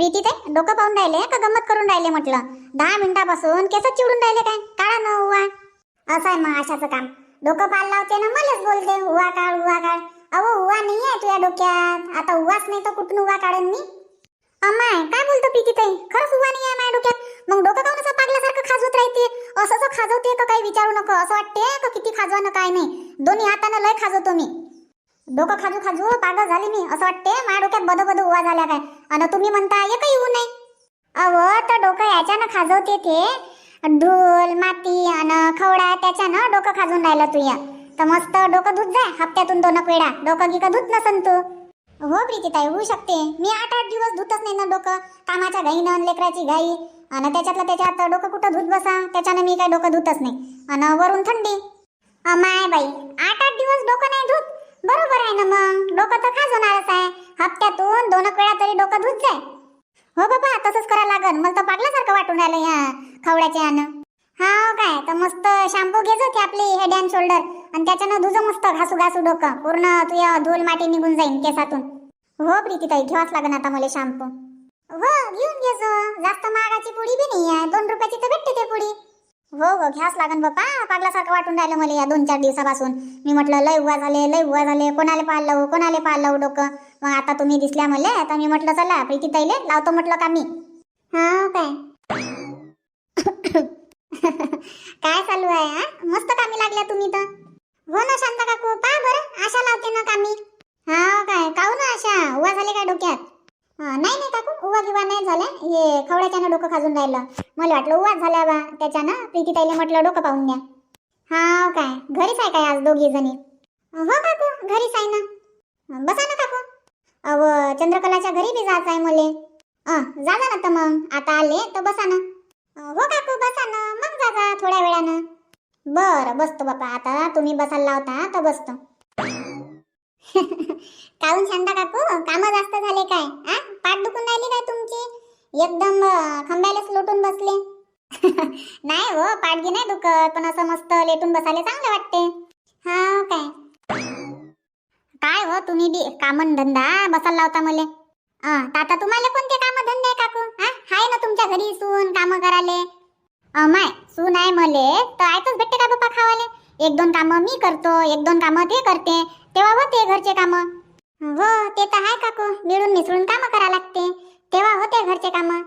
प्रीती ते डोकं पाहून राहिले का गंमत करून राहिले म्हटलं? दहा मिनिटापासून केस चिडून राहिले काय? काळा न हुआ असं आहे मग आशाचं काम. डोकं पाल लावते ना मलाच बोलते हुआ काढ हुआ काढ. अहो हुआ नाही आहे तुझ्या डोक्यात. आता हुवाच नाही तर कुठून हुआ काढेन मी? अम्माय काय बोलतो प्रीती ताई? खरंच हुआ नाही आहे माझ्या डोक्यात. मग डोकं काऊन असं पागल्यासारखं खाजवत राहते? असं असं खाजवते का काही विचारू नको? असं वाटते का किती खाजवा ना काय नाही? दोन्ही हातानं लय खाजवतो मी. डोकं खाजू खाजू पागल झाली मी असं वाटते माझ्या डोक्यात बद बद उवा झाल्या काय? आणि तुम्ही म्हणता एकही येऊ नाही. अव तर डोकं याच्यानं खाजवते ते. ढोल माती आणि खवडा त्याच्यानं डोकं खाजून राहिलं तुया तर मस्त डोकं धुत जाय हप्त्यातून दोन एक वेळा. डोकं गिकं धुत नसन तू. हो प्रीतीताई होऊ शकते. मी आठ आठ दिवस धुतच नाही ना डोकं. कामाच्या घाईनं लेकराची घाई. आणि त्याच्यातलं त्याच्यात डोकं कुठं धुत बसा? त्याच्यानं मी काय डोकं धुतच नाही. आणि वरून थंडी. माय बाई आठ आठ दिवस डोकं नाही धुत. बरोबर आहे ना मग? डोकं तर खाजवणारच आहे. हप्त्यातून दोन वेळा तरी डोकं धुत जाय हो बाबा तसंच करा लागन मला तर पाडल्यासारखं वाटून राहिलं ह्या खवड्याच्या यानं. हा काय तर मस्त शॅम्पू घेजो की आपली हेड अँड शोल्डर आणि त्याच्यानं धुजो मस्त घासू घासू डोकं. पूर्ण तुझ्या धूल माती निघून जाईन केसातून. हो प्रीतीताई घ्यावाच लागन आता मला शॅम्पू. हो घेऊन घेजो जास्त महागाची पुडी बी नाही आहे. दोन रुपयाची तर भेटते ते पुडी. हो हो घ्यास लागन बापा पागल्यासारखं वाटून राहिलं मला या दोन चार दिवसापासून. मी म्हटलं लय उभा झाले लय उभा झाले. कोणाला पाळलं लावू कोणाला पाळलं लावू डोकं? मग आता तुम्ही दिसल्या मला तर मी म्हटलं चला प्रीती तैले लावतो म्हटलं का मी? हा काय? काय चालू आहे हा? मस्त कामी लागल्या तुम्ही तर. हो ना शांता काकू? पहा बरं आशा लावते ना कामी. हा काय? काहू ना आशा? उभा झाले काय डोक्यात? नाही नाही काकू उवा किंवा नाही झाल्या. हे खवड्याच्यानं डोकं खाजून राहिलं. मला वाटलं उवाच झाल्या बा त्याच्यानं प्रीती ताईले म्हटलं डोकं पाहून द्या हा काय घरीच आहे काय आज दोघी जणी? हो काकू घरीच आहे ना. बसा ना काकू. अव चंद्रकलाच्या घरी बी जायचं आहे मले. जा ना तर मग आता आले तर बसा ना. हो काकू बसा ना. मग जा जा थोड्या वेळानं. बरं बसतो बापा. आता तुम्ही बसायला लावता तर बसतो. काहून शांता काकू? कामं जास्त झाले काय आ? पाठ दुखून राहिली काय तुमची? एकदम खांब्यालाच लोटून बसले. नाही हो पाठगी नाही दुखत पण असं मस्त लेटून बसायला चांगलं वाटते. हा काय? काय हो तुम्ही बी कामन धंदा बसायला लावता मले. आता तुम्हाला कोणते काम धंदे काकू? हा? हाय ना तुमच्या घरी सून काम कराले माय सून आहे मले तर आयतच भेटते का बाप्पा खावाले? एक दोन कामं मी करतो एक दोन कामं ते करते. तेव्हा होते घरचे कामं. हो ते तर आहे काकू. मिळून मिसळून कामं करा लागते. तेव्हा होते घरचे कामं.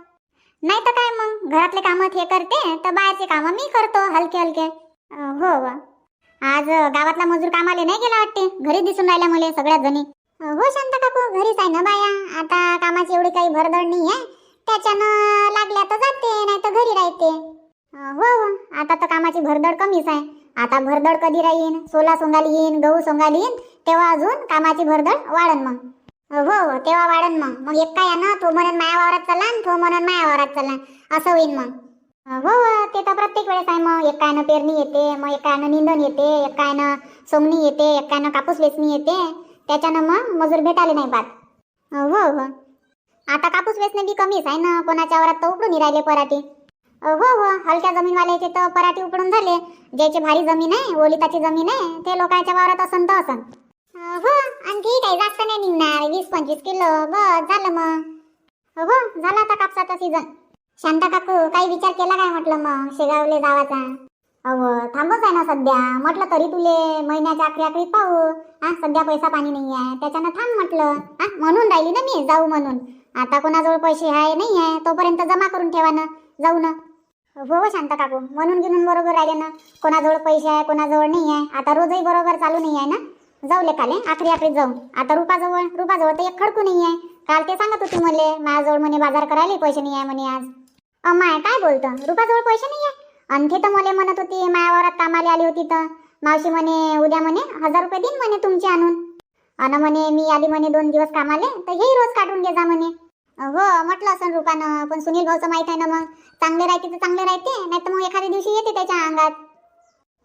नाही तर काय मग? घरातले कामं ते करते तर बाहेरचे कामं मी करतो हलके हलके. अं, हो व. आज गावातला मजूर कामाले नाही गेला वाटते? घरी दिसून राहिल्या मुले सगळ्या जणी. अं, हो शांता काकू घरीच आहे ना बाया? आता कामाची एवढी काही भरदड नाही आहे. त्याच्यानं लागल्या तर जाते नाही तर घरी राहते. अं, हो हो आता तर कामाची भरदड कमीच आहे. आता भरदड कधी राहीन? सोला सोंगाली येईन गहू सोंगाली येईन. तेव्हा अजून कामाची भरदड वाढन मग. हो हो तेव्हा वाढन मग. मग एक काय ना तो म्हणून माया वावरात चालला आणि तो म्हणून माया वावरात चालला असं होईन मग. हो, हो ते तर प्रत्येक वेळेस आहे मग. एकायनं पेरणी येते मग एकायनं निंदण येते एकायनं कायनं सोंगणी येते एकायनं कापूस वेचणी येते. त्याच्यानं मग मजूर भेटायला नाही बात हो हो. आता कापूस वेचणे बी कमीच आहे ना. कोणाच्या वावरात तर उकडून राहिले पराठी. हो हो हलक्या जमीनवाल्याचे तर पराठी उकडून झाले. ज्याची भारी जमीन आहे ओलिताची जमीन आहे ते लोकांच्या वावरात असन तर असन. हो आणखी काही जास्त नाही निघणार. वीस पंचवीस किलो. बस झालं मग. हो झाला आता कापसाचा सीझन शांता काकू काही विचार केला काय म्हटलं मग? शेगावले जावाचा. अहो थांबच आहे ना सध्या. म्हटलं तरी तुले महिन्याच्या आखरी आखरी पाहू. हा सध्या पैसा पाणी नाही आहे त्याच्यानं थांब म्हटलं. हा म्हणून राहिली ना मी जाऊ म्हणून. आता कोणाजवळ पैसे आहे नाही आहे तोपर्यंत जमा करून ठेवा ना. जाऊ ना. हो हो शांता काकू. म्हणून घेऊन बरोबर राहिले ना. कोणाजवळ पैसे आहे कोणाजवळ नाही आहे आता रोजही बरोबर चालू नाही आहे ना. जाऊ लेखाले आखरी आखरी जाऊ. आता रुपाजवळ रुपाजवळ तर एक खडकू नाही आहे काल ते सांगत होती मले माझ्याजवळ म्हणे बाजार करायला पैसे नाही आहे म्हणे आज. अमाय काय बोलतं? रुपाजवळ पैसे नाही आहे आणखी तर मला म्हणत होती मायावरात कामाला आली होती तर. मावशी म्हणे उद्या म्हणे हजार रुपये देईन म्हणे तुमचे आणून. अन म्हणे मी आली म्हणे दोन दिवस कामाले तर हेही रोज काढून घे जा म्हणे. हो म्हटलं असं रुपानं पण सुनील भाऊचं माहीत आहे ना मग. चांगले राहते तर चांगले राहते नाही तर मग एखाद्या दिवशी येते त्याच्या अंगात.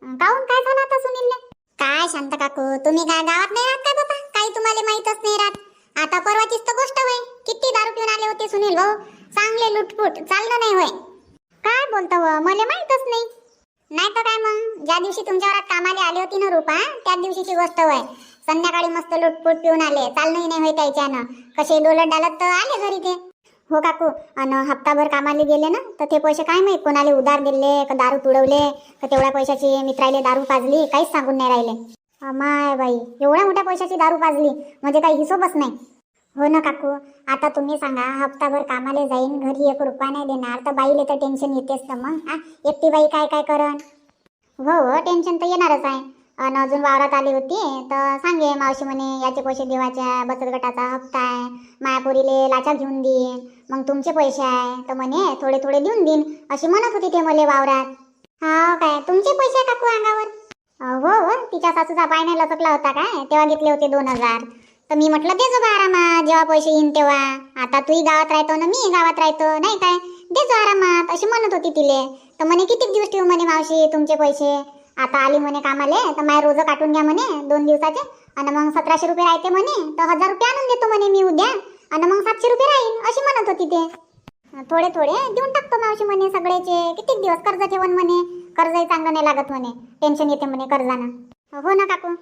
काहून? काय झालं आता सुनीलने काय शांत काकू तुम्ही काय गावात नाही राहत का बाबा? काही तुम्हाला माहीतच नाही राहत. आता परवाचीच तर गोष्ट होय. किती दारू पिऊन आले होते सुनील भाऊ. चांगले लुटपुट चाललं नाही होय. काय बोलतो मला माहीतच नाही. नाही तर काय मग? ज्या दिवशी तुमच्या कामाला आली होती ना रुपा त्याच दिवशीची गोष्ट होय. संध्याकाळी मस्त लुटपुट पिऊन आले. चालणंही नाही होय त्याच्यानं. कसे डोलत डालत तर आले घरी ते. हो काकू आणि हप्ताभर कामाला गेले ना तर ते पैसे काय माहीत कोणाला उधार दिले का दारू तुडवले का तेवढ्या पैशाची मित्राले दारू पाजली काहीच सांगून नाही राहिले. माय बाई एवढ्या मोठ्या पैशाची दारू पाजली म्हणजे काही हिशोबच नाही. हो ना काकू आता तुम्ही सांगा हप्ताभर कामाला जाईन घरी एक रुपया नाही देणार तर बाईले तर टेन्शन येतेच तर मग हा एकटी बाई काय काय करण? हो हो टेन्शन तर येणारच आहे. आणि अजून वावरात आली होती तर सांगे मावशी म्हणे याचे पैसे देवाच्या बचत गटाचा हप्ता आहे मायापुरीले लाचा घेऊन देईन मग तुमचे पैसे आहे. तर म्हणे थोडे थोडे देऊन देईन अशी म्हणत होती ते मले वावरात. हा काय तुमचे पैसे टाकू काकू अंगावर? हो हो तिच्या सासूचा पाय नाही लचकला होता काय तेव्हा घेतले होते दोन हजार. तर मी म्हटलं दे जो आरामात जेव्हा पैसे येईन तेव्हा. आता तूही गावात राहतो ना मी गावात राहतो नाही काय? दे जो आरामात अशी म्हणत होती तिले. तर म्हणे किती दिवस ठेवू म्हणे मावशी तुमचे पैसे? आता आली म्हणे कामाले तर माय रोज काटून घ्या म्हणे दोन दिवसाचे. आणि मग सतराशे रुपये राहते म्हणे तर हजार रुपये आणून देतो म्हणे मी उद्या. आणि मग सातशे रुपये राहील अशी म्हणत होती ते. थोडे थोडे देऊन टाकतो मावशी म्हणे सगळ्याचे. किती दिवस कर्ज ठेवण म्हणे कर्जही चांगलं नाही लागत म्हणे. टेन्शन येते म्हणे कर्जानं. हो ना काकू.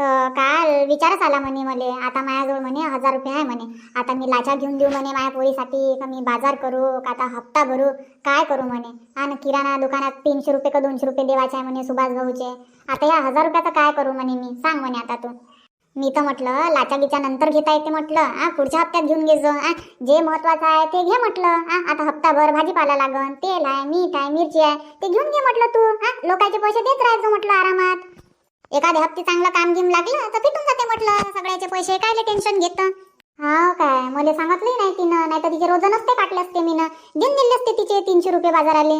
तर काल विचारच आला म्हणे मले. आता माझ्याजवळ म्हणे हजार रुपये आहे म्हणे. आता मी लाचा घेऊन देऊ म्हणे माझ्या पोरीसाठी. का मी बाजार करू? का आता हप्ता भरू? काय करू म्हणे? आणि किराणा दुकानात तीनशे रुपये का दोनशे रुपये देवाचे आहे म्हणे सुभाष भाऊचे. आता या हजार रुपयाचं काय करू म्हणे मी? सांग म्हणे आता तू. मी तर म्हटलं लाचा गिच्या नंतर घेता येते म्हटलं. आ पुढच्या हप्त्यात घेऊन घे जो. आ जे महत्वाचं आहे ते घे म्हटलं. हा आता हप्ताभर भाजीपाला लागन तेल आहे मीठ आहे मिरची आहे ते घेऊन घे म्हटलं तू. हा लोकांचे पैसे देत राहायचं म्हटलं आरामात. एखाद्या हप्ते चांगलं काम घेऊन लागलं तर फिटून जाते म्हटलं. सगळ्याचे पैसे कायले टेन्शन घेत? हा काय मला सांगितलंही नाही तिनं नाही तर तिचे रोज नसते काटले असते मी दिन दिले असते तिचे तीनशे रुपये बाजाराले.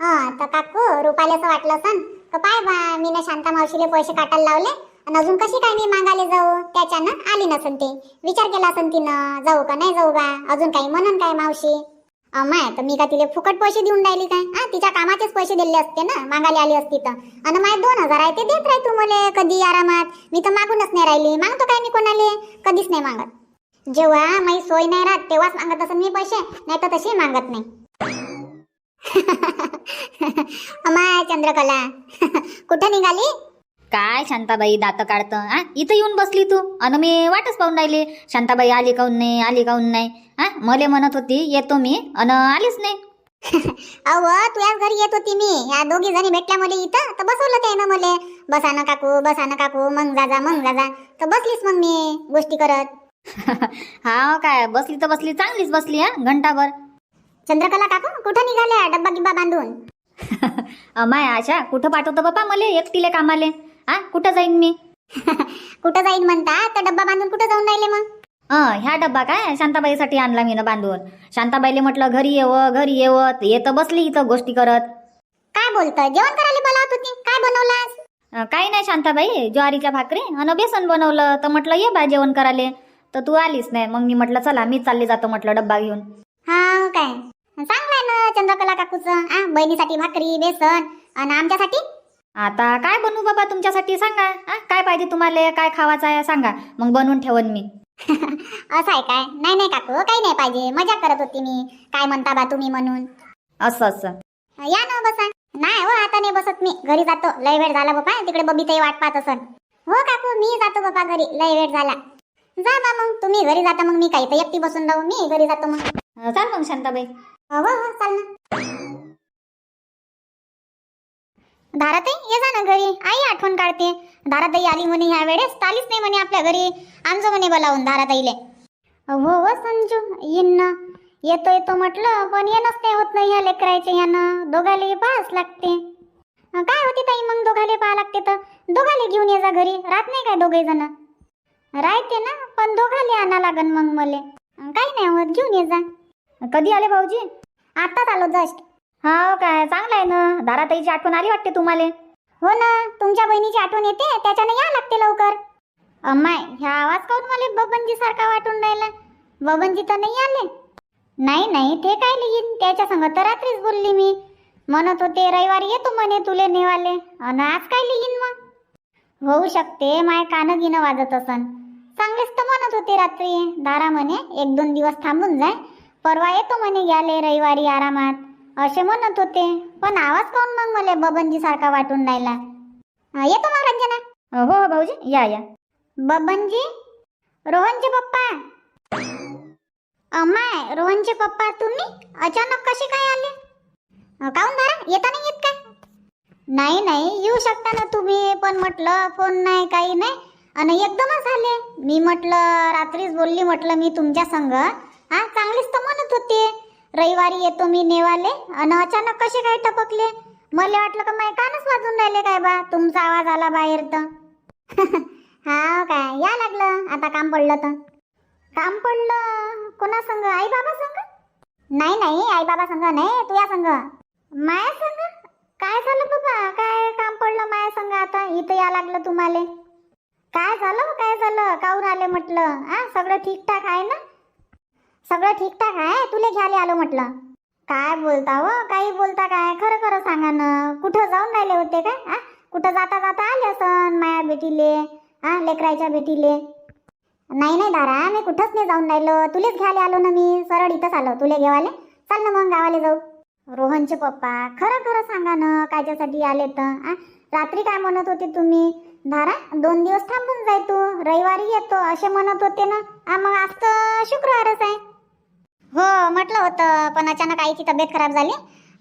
हा तर काकू रुपाले असं वाटलं असन. तर पाय बा मीनं शांता मावशीले पैसे काटायला लावले. आणि अजून कशी काय मी मागायला जाऊ? त्याच्यानं आली नसन ते. विचार केला असन तिनं जाऊ का नाही जाऊ बा? अजून काही म्हणन काय मावशी? अमाय तर मी का तिला फुकट पैसे देऊन राहिली काय? हा तिच्या कामाचेच पैसे दिले असते ना मागायला आली असती तर. आणि माय दोन हजार आहे ते देत राही तू मले कधी आरामात. मी तर मागूनच नाही राहिली. मागतो काय मी कोणाले? कधीच नाही मागत. जेव्हा माझी सोय नाही राहत तेव्हाच मागत असं मी पैसे नाही तर तशी मागत नाही. अमाय चंद्रकला. कुठं निघाली? काय शांताबाई दात काढतं आ इथं येऊन बसली तू. अन मी वाटच पाहून राहिली. शांताबाई आली काऊन नाही आली काऊन नाही हा? मले म्हणत होती येतो मी अन आलीच नाही. अव तुझ्याच घरी येत होती मी. या दोघी जणी भेटल्या मला इथं तर बसवलं त्यानं मले. बसा ना काकू बसा ना काकू मग जा मग जा तर बसलीच मग मी गोष्टी करत. हा काय बसली तर बसली चांगलीच बसली हा घंटाभर. चंद्रकला काकू कुठं निघाल्या डब्बा गिब्बा बांधून अमाय आशा कुठं पाठवतो बापा मले एकटीले कामाले? हा कुठं जाईन मी? कुठं जाईन म्हणता? तर डब्बा बांधून कुठं जाऊन राहिले मग? अं ह्या डब्बा काय? शांताबाईसाठी आणला मी ना बांधून. शांताबाईले म्हटलं घरी येवं घरी येवं येतं बसली इथं गोष्टी करत. काय बोलतं? जेवण करायला बोलावत होती काय बनवलं आज अं, काही नाही शांताबाई ज्वारीच्या भाकरी आणि बेसन बनवलं. तर म्हटलं ये बा जेवण करायले. तर तू आलीच नाही. मग मी म्हटलं चला मी चालले जातो म्हटलं डब्बा घेऊन. हा काय? चांगलं आहे ना चंद्रकला काकूचं आ? बहिणीसाठी भाकरी बेसन आणि आमच्यासाठी? आता काय बनवू बाबा तुमच्यासाठी? सांगा आ, काय पाहिजे तुम्हाला? काय खावाचं आहे? सांगा. मग बनवून ठेवन मी. असं आहे काय? नाही नाही काकू काही नाही पाहिजे. मजा करत होती मी. काय म्हणता बा तुम्ही म्हणून? असं असं. या ना बसा. नाही हो आता नाही बसत मी. घरी जातो. लय वेळ झाला बाबा. तिकडे बबीताई वाट पाहत असन. हो काकू मी जातो बाबा घरी. लय वेळ झाला. जा बा मग. तुम्ही घरी जाता मग. मी काही तर एकटी बसून राहू. मी घरी जातो मग. चाल मग शांताबाई. हो हो हो चाल ना. दाराताई ये जा ना घरी. आई आठवण काढते. दाराताई आली म्हणे ह्या वेळेस. आलीच नाही म्हणे आपल्या घरी. आमचं म्हणे बोलावून दाराताईले. हो हो संजू येईन ना. येतो येतो म्हटलं पण येणंच नाही होत नाही ह्या लेकरायचे यानं दोघाले पाहाच लागते. काय होते ताई मग दोघाले पाहा लागते तर? दोघाले घेऊन ये जा घरी. राहत नाही काय दोघे जण? राहते ना पण दोघाले आणा लागन मग मले. काही नाही होत. घेऊन ये जा. कधी आले भाऊजी? आताच आलो जस्ट. हो हा काय चांगलं आहे ना. दाराताईची आठवण आली वाटते तुम्हाला? हो ना. तुमच्या बहिणीची आठवण येते. त्याच्यानं या लागते लवकर. अम्माय ह्या आवाज काऊन मला बबनजी सारखा वाटून राहिला? बबनजी तर नाही आले. नाही नाही ते काय लिहीन? त्याच्या संग तर रात्रीच बोलली मी. म्हणत होते रविवारी येतो म्हणे तुले नेवाले. अन आज काय लिहीन मग? होऊ शकते. माय कानं गिनं वाजत असन. चांगलेच तर म्हणत होते रात्री. दारा म्हणे एक दोन दिवस थांबून जाय. परवा येतो म्हणे घ्याले रविवारी आरामात. असे म्हणत होते. पण आवाज काऊन मग मला बबनजी सारखा वाटून राहिला? येतो मग रंजना. हो हो भाऊजी. या या. बबनजी? रोहनचे पप्पा? अम्माय रोहनचे पप्पा तुम्ही? अचानक कसे काय आले? अ, काहून दारा? येता नाही येत काय नाही नाही येऊ शकता ना तुम्ही पण म्हटलं फोन नाही काही नाही. आणि एकदमच आले मी म्हटलं रात्रीच बोलली म्हटलं मी तुमच्या संग. हा चांगलीच तर म्हणत होते. रविवारी येतो मी नेवाले. आणि अचानक कसे काय टपकले? मला वाटलं का माय कानच वाजून राहिले काय बा? तुमचा आवाज आला बाहेर तर. हा काय? या लागलं. आता काम पडलं तर. काम पडलं? कोणा संग? आई बाबा संग? नाही नाही. आई बाबा संग नाही. तुझ्या संग? माया संग? काय झालं बाबा? काय काम पडलं माया संग आता? इथं या लागलं तुम्हाला. काय झालं? काय झालं? काहून आले म्हटलं? हा सगळं ठीकठाक आहे ना? सगळं ठीकठाक आहे? तुले घ्यायला आलो म्हटलं. काय बोलता हो? काही बोलता काय? खरं खरं सांगा ना. कुठं जाऊन राहिले होते काय? हा कुठं जाता जाता आले असन माया बेटीले हा लेकरायच्या बेटीले नाही नाही दारा मी कुठंच नाही जाऊन राहिलो. तुलेच घ्यायला आलो ना मी. सरळ इथंच आलो. तुले घेवाले? चल ना मग गावाले जाऊ. रोहनचे पप्पा खरं खरं सांगा ना कायच्यासाठी आले तर. रात्री काय म्हणत होते तुम्ही? धारा दोन दिवस थांबून जाय तू. रविवारी येतो असे म्हणत होते ना. मग आज तर शुक्रवारच आहे. हो म्हटलं होतं पण अचानक आईची तब्येत खराब झाली.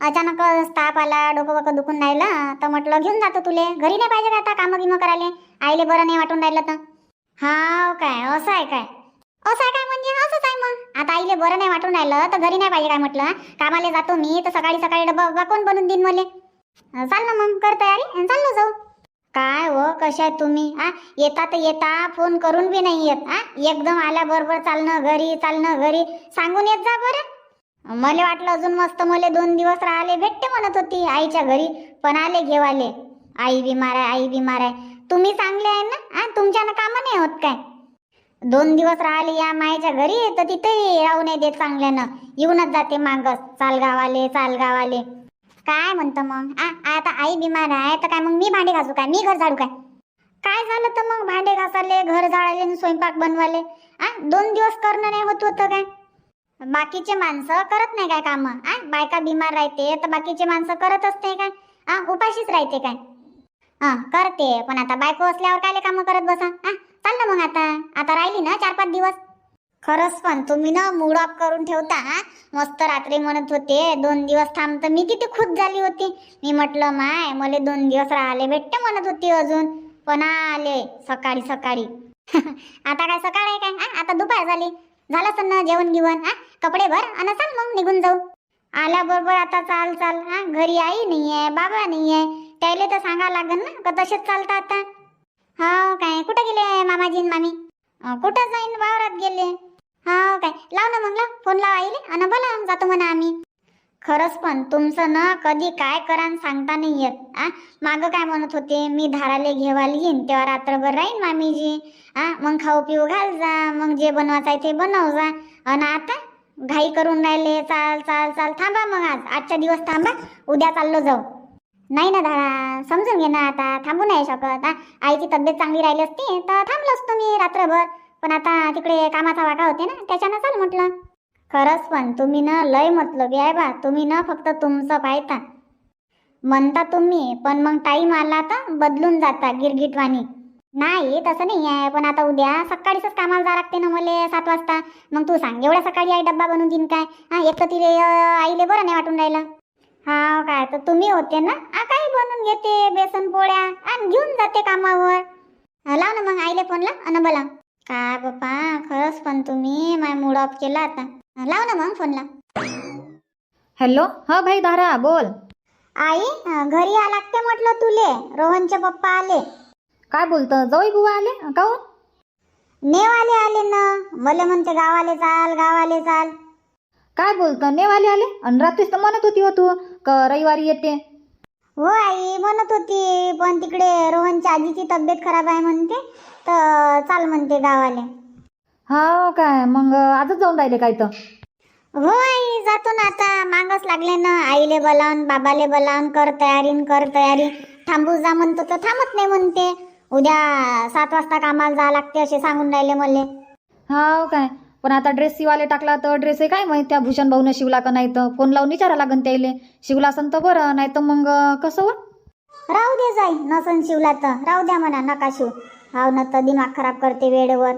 अचानक ताप आला डोकं वकं दुखून राहिलं. तर म्हटलं घेऊन जातो तुले. घरी नाही पाहिजे का आता कामं गिमं करायला? आईले बरं नाही वाटून राहिलं तर. हा काय असं आहे काय? असं आहे काय म्हणजे? असंच आहे मग. आता आईले बरं नाही वाटून राहिलं तर घरी नाही पाहिजे काय म्हटलं? कामाला जातो मी तर सकाळी सकाळी डबा डबा कोण बनवून देईन मले? चाल ना मग कर तयारी. चाललो जाऊ. काय हो कशा तुम्ही? आ? येता तर येता फोन करून बी नाही येत आ? एकदम आल्याबरोबर चालणं घरी चालणं घरी. सांगून येत जा बरं. मला वाटलं अजून मस्त मला दोन दिवस राहिले भेटते म्हणत होती आईच्या घरी पण आले घेवाले. आई बिमार आहे आई बिमार आहे. तुम्ही चांगले आहे ना? आ? तुमच्यानं कामं नाही होत काय? दोन दिवस राहिले या मायच्या घरी तर तिथेही राहू नाही देत चांगल्यानं. येऊनच जाते मागस चाल गावाले चाल गावाले काय म्हणतं मग? आ आता आई बिमार आहे तर काय मग मी भांडे घासू काय? मी घर झाडू काय? काय झालं तर मग भांडे घासाले घर झाडाले स्वयंपाक बनवाले आ दोन दिवस करणं नाही होत होतं काय? बाकीचे माणसं करत नाही काय काम? आ बायका बिमार राहते तर बाकीचे माणसं करतच नाही काय? आ उपाशीच राहते काय? हा करते पण आता बायको असल्यावर काय कामं करत बसा? हा चाललं मग आता. आता राहिली ना चार पाच दिवस? खरंच पण तुम्ही ना मूड ऑफ करून ठेवता हा? मस्त रात्री म्हणत होते दोन दिवस थांबतं मी किती खुश झाली होती. मी म्हटलं माय मला दोन दिवस राहिले भेटते म्हणत होती अजून. पण आले सकाळी सकाळी. आता काय सकाळ आहे काय? हा? आता दुपार झाली. झालं असेल ना जेवण गिवण हा? कपडे भर आणि चाल मग निघून जाऊ. आल्याबरोबर आता चाल चाल हा? घरी आई नाही आहे बाबा नाही आहे त्याला तर सांगा लागेल ना का तसेच चालतं आता? हा काय? कुठं गेले मामाजी मामी? कुठं जाईन वावरात गेले. हा काय. लाव ना मग लाव. फोन लाव आईले. आणि बोला जातो म्हणा आम्ही. खरंच पण तुमचं ना कधी काय करान सांगता नाही येत आ? मागं काय म्हणत होते मी धाराले घेवाल येईन तेव्हा रात्रभर राहीन मामीजी. आ मग खाऊ पिऊ घाल जा मग जे बनवायचं आहे ते बनव जा. आणि आता घाई करून राहिले चाल चाल चाल थांबा मग आज. आजच्या दिवस थांबा उद्या चाललो जाऊ. नाही ना दादा समजून घे ना आता थांबू नाही शकत आईची तब्येत चांगली राहिली असती तर थांबलो असतो मी रात्रभर. पण आता तिकडे कामाचा वाटा होते ना त्याच्यानं चाल म्हटलं. खरंच पण तुम्ही ना लय मतलबी आहे बा तुम्ही ना फक्त तुमचं पाहता. म्हणता तुम्ही पण मग टाईम आला तर बदलून जाता गिरगिटवाणी. नाही तसं नाही आहे पण आता उद्या सकाळीच कामाला जा लागते ना मले सात वाजता. मग तू सांग एवढ्या सकाळी आई डब्बा बनवून देईन काय? हा एक तर तिले आईले बरं नाही वाटून राहिलं. हा काय तर तुम्ही होते ना आ काही बनवून घेते बेसन पोळ्या आणि घेऊन जाते कामावर. लाव ना मग आईले फोनला अन बोला. काय बाप्पा खरंच पण तुम्ही माय मूड ऑफ केला आता. लाव ना मग फोनला हॅलो हा भाई दारा बोल. आई अं, घरी या लागते म्हटलं तुले. रोहनचे पप्पा आले. काय बोलतं? जवळ बुवा आले? काहून? नेवाले आले ना. मले म्हणते गावाले चाल गावाले चाल. काय बोलतं? नेवाले आले? आणि रात्रीच तर म्हणत होती हो तू क रविवारी येते. हो आई म्हणत होती पण तिकडे रोहनच्या आजीची तब्येत खराब आहे म्हणते तर चाल म्हणते गावाले. हा काय? मग आजच जाऊन राहिले काय तर? हो आई जातो ना आता. मागच लागले ना. आईले बोलावून बाबाले बोलावून कर तयारी न कर तयारी. थांबू जा म्हणतो तर थांबत नाही म्हणते. उद्या सात वाजता कामाला जा लागते असे सांगून राहिले मले. हा काय? पण आता ड्रेस शिवाले टाकला तर ड्रेस आहे काय माहीत? त्या भूषण भाऊनं शिवला का नाही तर? फोन लावून विचारा लागन त्याले शिवला असन तर बरं नाही तर मग कसं हो? राहू दे जाई नसन शिवला तर. राहू द्या म्हणा नका शिव. हाव न तर दिमाग खराब करते वेळेवर.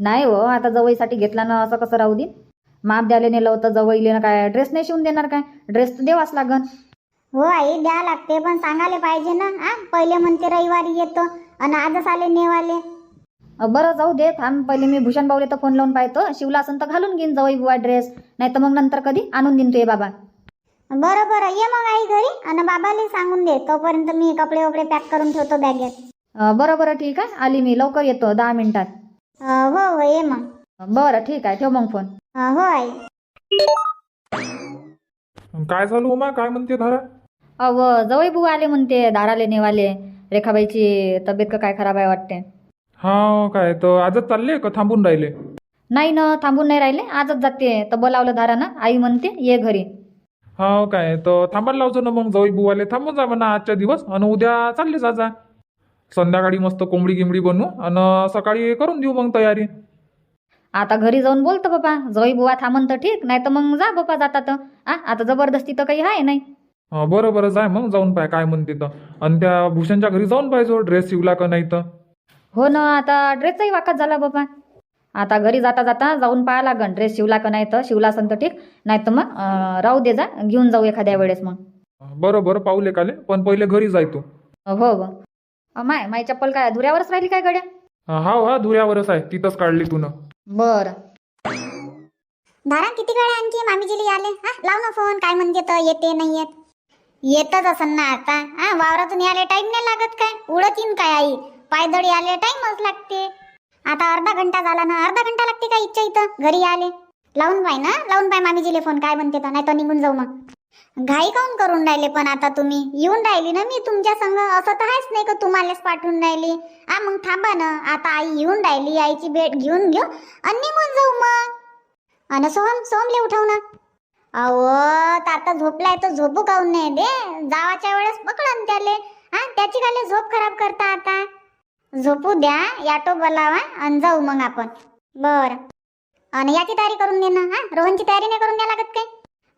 नाही हो आता जवळीसाठी घेतला ना असं कसं राहू दे? माप द्यायला नेलं होतं जवळ ना काय ड्रेस नाही शिवून देणार काय? ड्रेस तर देवाच लागन. हो आई द्या लागते पण सांगायला पाहिजे ना आ पहिले म्हणते रविवारी येतो आणि आजच आले नेवाले. बरं जाऊ दे थांब. पहिले मी भूषण बावले तर फोन लावून पाहतो. शिवला असेल तर घालून घेईन जवळ बुवा ड्रेस नाही तर मग नंतर कधी आणून देईन तुझे बाबा. बरं बरं. ये मग आई घरी. आणि बाबाला सांगून दे. तोपर्यंत मी कपडे वपडे पॅक करून ठेवतो बॅगेत अ, बरं बरं. ठीक आहे. आली मी. लवकर येतो. दहा मिनिटात. अं, हो हो. ये मग. बरं. ठीक आहे. ठेव मग फोन अं, हो आई. काय झालं उमा? काय म्हणते धारा? अव जवळ बुवा आले म्हणते. दाराले नेवाले. रेखाबाईची तब्येत का काय खराब आहे वाटते. हा काय तर आजच चालले का? थांबून राहिले. नाही ना थांबून नाही राहिले. आजच जाते. तर बोलावलं दारानं. आई म्हणते ये घरी. हा काय तर थांबायला लावतो ना मग जवळ बुवाले. थांबून जा म्हणा आजच्या दिवस. आणि उद्या चालले जा जा. संध्याकाळी मस्त कोंबडी गिंबडी बनवू आणि सकाळी करून देऊ मग तयारी. आता घरी जाऊन बोलतो बाबा जवळ बुवा थांबन तर ठीक. नाही तर मग जा बाबा जातात आ आता जबरदस्ती तर काही आहे नाही. हा, बरं बरं जाय मग जाऊन पाय काय म्हणते तर. आणि त्या भूषणच्या घरी जाऊन पाहिजे ड्रेस शिवला का नाही तर. हो ना आता ड्रेसचाही वाकत झाला बाबा. आता घरी जाता जाता जाऊन पाहा लागन ड्रेस शिवला का नाही तर शिवला असेल तर ठीक. नाही तर मग राहू दे जा घेऊन जाऊ एखाद्या वेळेस मग. बरं बरं पाऊले काले पण पहिले घरी जाय तू. हो हो. अ, माय माय चप्पल काय धुऱ्यावरच राहिली काय गड्या? हा हा धुऱ्यावरच आहे तिथंच काढली तू बरं. धारा किती वेळा आणखी मामीजीला आले हा लाव ना फोन काय म्हणते तर येते नाही येत. येतच असन ना आता. हा वावरातून यायला टाइम नाही लागत काय? उडत येईन काय आई? पायदळी आले टाइमच लागते. आता अर्धा घंटा झाला ना अर्धा घंटा लागते का इच्छा इथं? घरी आले. लावून पाय ना लावून पाय मामीजीले फोन काय म्हणते तर नाही तर निघून जाऊ मग. घाई काऊन करून राहिले पण आता तुम्ही? येऊन राहिली ना मी तुमच्या संग? असं तर आहेच नाही का तुम्हालाच पाठवून राहिली? आ मग थांबा ना. आता आई येऊन राहिली आईची भेट घेऊन घेऊ आणि निघून जाऊ मग. अन सोहम सोहमले उठव ना. अहो आता झोपलाय तर झोपू काऊन नाही दे. जावाच्या वेळेस पकडन त्याले. हा त्याची काले झोप खराब करता आता. झोपू द्या याटो बोलावा आणि जाऊ मग आपण. बर. आणि याची तयारी करून दे ना हा? रोहनची तयारी नाही करून द्या लागत काय?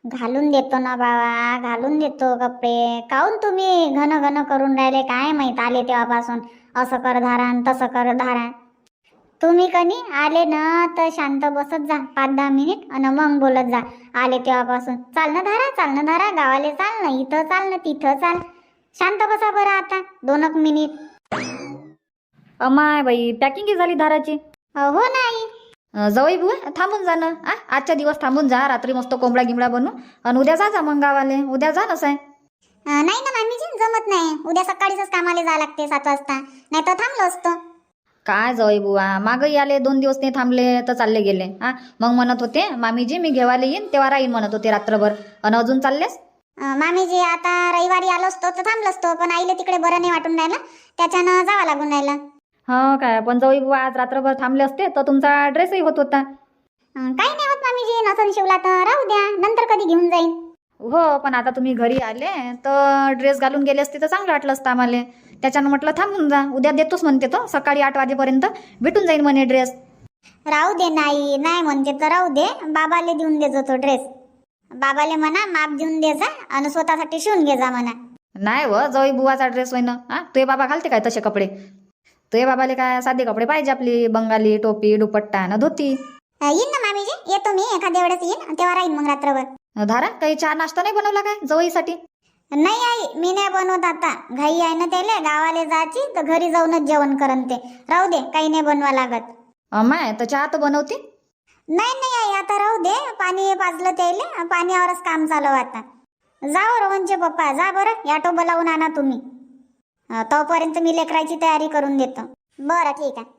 घालून देतो ना बाबा घालून देतो कपडे काऊन तुम्ही घन घन करून राहिले? काय माहीत आले तेव्हापासून? असं कर धारण तसं कर धारा. तुम्ही कनी आले ना तर शांत बसत जा पाच दहा मिनिट आणि मग बोलत जा. आले तेव्हापासून. चाल ना धारा चाल ना धारा गावाले चाल ना इथं चाल ना तिथं चाल. शांत बसा बरं आता दोन एक मिनिट. अमाय बाई पॅकिंग झाली दाराची. हो नाही जवळ बुवा थांबून जा ना. आ आजच्या दिवस थांबून जा रात्री मस्त कोंबडा गिंबडा बनवू आणि उद्या जा जा मग गावाले उद्या जा नस आहे अ, नाही ना मामीजी जमत नाही. उद्या सकाळीच कामाला जावं लागते सात वाजता. नाही तर थांबलो असतो. काय जवळ बुवा मागही आले दोन दिवस नाही थांबले तर चालले गेले. हा मग म्हणत होते मामीजी मी घेवायला येईन तेव्हा राहीन म्हणत होते रात्रभर. आणि अजून चाललेस? मामीजी आता रविवारी आलो असतो तर थांबलो असतो पण आईला तिकडे बरं नाही वाटून राहिलं. त्याच्यानं जावं लागून राहिलं. हा काय पण जवळ बुवा आज रात्रभर थांबले असते तर तुमचा ड्रेसही होत होता. अं, काही नाही होत मामीजी नसन शिवला तर राहू द्या नंतर कधी घेऊन जाईन हो पण आता तुम्ही घरी आले तर ड्रेस घालून गेले असते तर चांगलं वाटलं असतं आम्हाला. त्याच्यानं म्हटलं थांबून जा उद्या देतोच म्हणते तो सकाळी आठ वाजेपर्यंत भेटून जाईल म्हणे ड्रेस राहू दे नाही नाही म्हणते तर राहू दे बाबाले देऊन देजो तो ड्रेस बाबाले म्हणा माप देऊन दे जा आणि स्वतःसाठी शिवून घे जा म्हणा. नाही व जवळ बुवाचा ड्रेस होय ना हा तुझे बाबा घालते काय तसे कपडे? तुझे बाबाले काय साधे कपडे पाहिजे आपली बंगाली टोपी दुपट्टा ना धोती? येईन ना मामीजी. येतो मी. एखाद्या वेळेस येईन. तेव्हा राहीन मग रात्रभर. धारा काही चहा नाश्ता नाही बनवला काय जवळीसाठी? नाही आई मी नाही बनवत आता. घाई आहे ना त्याला. गावाला जायची तर घरी जाऊनच जेवण करन ते. राहू दे काही नाही बनवा लागत. अमाय तर चहा तर बनवते? नाही नाही आई आता राहू दे. पाणी पाजलं त्याले. पाण्यावरच काम चालव आता. जाओ रोहनचे पप्पा. जा बरं. याटो बोलावून आणा तुम्ही. तोपर्यंत मी लेकराची तयारी करून देतो. बरं ठीक आहे.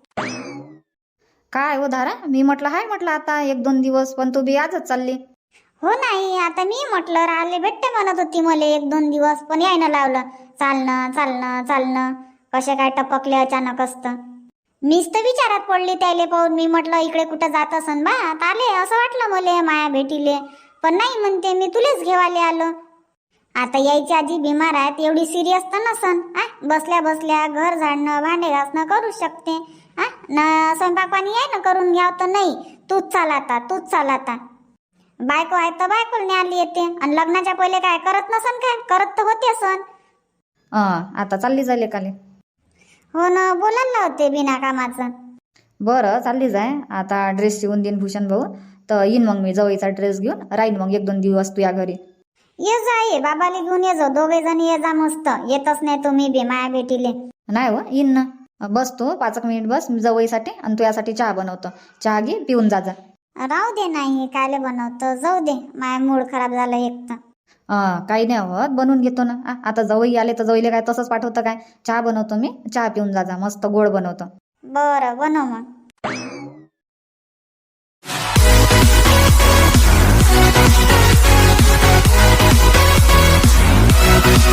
काय हो धारा? मी म्हटलं हाय म्हटलं आता एक दोन दिवस पण तू बी आजच चालली. हो नाही आता मी म्हटलं राहिले भेटते म्हणत होती मला एक दोन दिवस पण यायनं लावलं. चालणं चालणं चालणं. कसे काय टपकले अचानक असतं. मीच तर विचारात पडली त्याले पाहून. मी म्हटलं इकडे कुठं जात असन बा. आले असं वाटलं मला माया भेटीले. पण नाही म्हणते मी तुलेच घेवाले आलो. आता यायची आजी बिमार आहेत एवढी सिरियस तर नसन आ? बसल्या बसल्या घर झाडणं भांडे घासणं करू शकते. आ? ना स्वयंपाक पाणी आहे ना करून घ्याव तर नाही. तूच चाल आता तूच चाल आता. बायको आहे तर बायकोला न्यायला येते. आणि लग्नाच्या पहिले काय करत नसन काय? करत तर होते सन अं, आता चालली जाईल काले हो ना बोलायला होते बिना कामाचं. बरं चालली जाय. आता ड्रेस शिवून देईन भूषण भाऊ. तर येईन मग मी जवळचा ड्रेस घेऊन. राहीन मग एक दोन दिवस तुझ्या घरी. ये जा ये बाबाला घेऊन ये जा दोघे जण ये जा मस्त. येतच नाही तुम्ही बी माया बेटीले नाही हो येईन ना. बस तू पाच एक मिनिट बस जवळीसाठी आणि तुझ्यासाठी चहा बनवतो. चहा घे पिऊन जा जा. राहू दे नाही कायले बनवतो? जाऊ दे माया मूड खराब झाला एक तर. काही नाही होत बनवून घेतो ना. आ, आता जवळ आले तर जवळले काय तसंच पाठवतं काय? चहा बनवतो मी चहा पिऊन जा जा मस्त गोड बनवतो. बरं बनव मग.